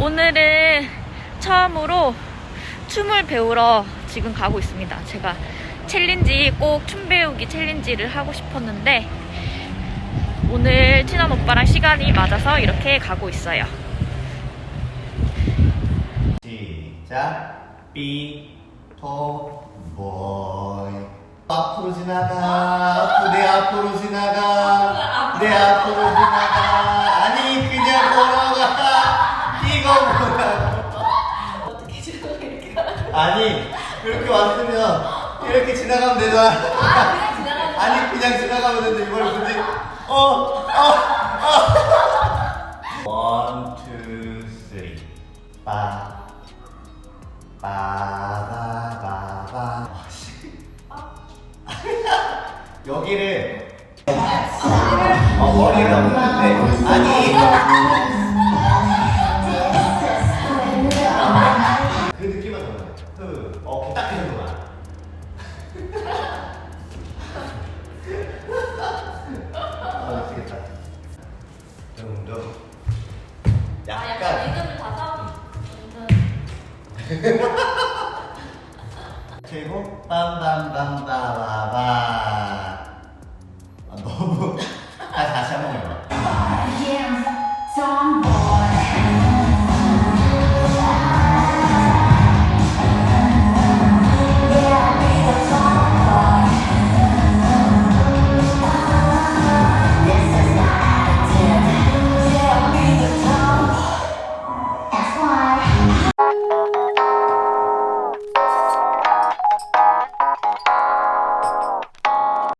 오늘은 처음으로 춤을 배우러 지금 가고 있습니다. 제가 챌린지 꼭 춤 배우기 챌린지를 하고 싶었는데 오늘 친한 오빠랑 시간이 맞아서 이렇게 가고 있어요. 시작. 삐 토 보이. 앞으로 지나가. 내 앞으로 지나가. 내 앞으로 지나가 아니 이렇게 왔으면 이렇게 지나가면 되잖아. 아 그냥 지나가는 아니 그냥 지나가면 되는데 이걸 굳이. 어어어. 원, 투, 쓰리. 빠 빠바바바. 아, 씨. 여기를. 어 머리가 없는데. 아니 그 어깨 딱 되는 거야 아 미치겠다. 둥둥 아 약간 약간. 리듬을 타서 그리고 빰빰빰빠바바